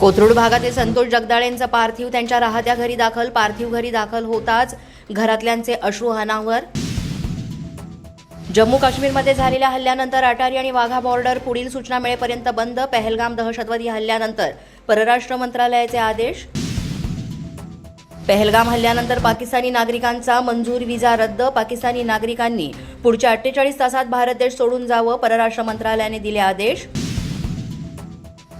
कोथरूड भागातील संतोष जगदाळेंचं पार्थिव त्यांच्या राहत्या घरी दाखल पार्थिव घरी दाखल होताच घरातल्यांचे अश्रू अनावर जम्मू काश्मीरमध्ये झालेल्या हल्ल्यानंतर अटारी आणि वाघा बॉर्डर पुढील सूचना मिळेपर्यंत बंद पहलगाम दहशतवादी हल्ल्यानंतर. परराष्ट्र मंत्रालयाचे आदेश. पहलगाम हल्ल्यानंतर पाकिस्तानी नागरिकांचा मंजूर विजा रद्द पाकिस्तानी नागरिकांनी पुढच्या अठ्ठेचाळीस तासात भारत देश सोडून जावं परराष्ट्र मंत्रालयाने दिले आदेश.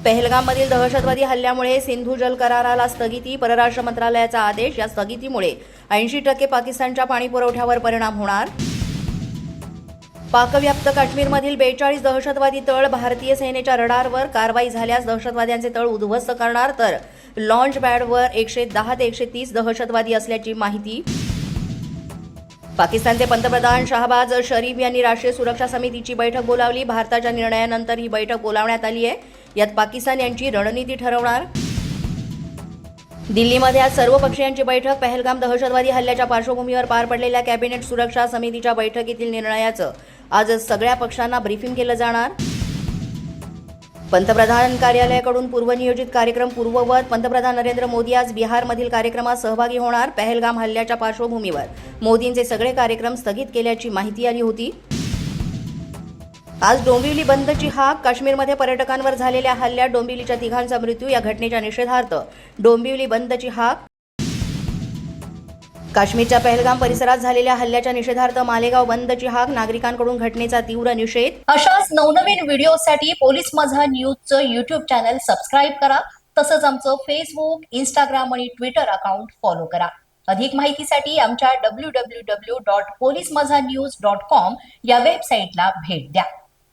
पहलगाममधील दहशतवादी हल्ल्यामुळे सिंधू जल कराराला स्थगिती परराष्ट्र मंत्रालयाचा आदेश या स्थगितीमुळे ऐंशी टक्के पाकिस्तानच्या पाणी पुरवठ्यावर परिणाम होणार. पाकव्याप्त काश्मीरमधील बेचाळीस दहशतवादी तळ भारतीय सेनेच्या रडारवर कारवाई झाल्यास दहशतवाद्यांचे तळ उद्ध्वस्त करणार तर लॉन्च पॅडवर एकशे दहा ते एकशे तीस दहशतवादी असल्याची माहिती. पाकिस्तानचे पंतप्रधान शाहबाज शरीफ यांनी राष्ट्रीय सुरक्षा समितीची बैठक बोलावली. भारताच्या निर्णयानंतर ही बैठक बोलावण्यात आली आहे. यात पाकिस्तान यांची रणनीती ठरवणार. दिल्लीमध्ये आज सर्व पक्षीयांची बैठक पहलगाम दहशतवादी हल्ल्याच्या पार्श्वभूमीवर पार पडलेल्या कॅबिनेट सुरक्षा समितीच्या बैठकीतील निर्णयाचं आज सगळ्या पक्षांना ब्रीफिंग केलं जाणार. पंतप्रधान कार्यालयाकडून पूर्वनियोजित कार्यक्रम पूर्ववत पंतप्रधान नरेंद्र मोदी आज बिहारमधील कार्यक्रमात सहभागी होणार पहलगाम हल्ल्याच्या पार्श्वभूमीवर. मोदींचे सगळे कार्यक्रम स्थगित केल्याची माहिती आली होती. आज डोंबिवली बंदची हाक काश्मीरमध्ये पर्यटकांवर झालेल्या हल्ल्यात डोंबिवलीच्या तिघांचा मृत्यू या घटनेच्या निषेधार्थ. डोंबिवली बंदची हाक. काश्मीरच्या पहलगाम परिसरात झालेल्या हल्ल्याच्या निषेधार्थ मालेगाव बंदची हाक नागरिकांकडून घटनेचा तीव्र निषेध. अशाच नवनवीन व्हिडिओसाठी पोलीस माझा न्यूजचं युट्यूब चॅनल सबस्क्राईब करा. तसंच आमचं फेसबुक इंस्टाग्राम आणि ट्विटर अकाउंट फॉलो करा. अधिक माहितीसाठी आमच्या W W W dot police माझा न्यूज डॉट कॉम या वेबसाईटला भेट द्या.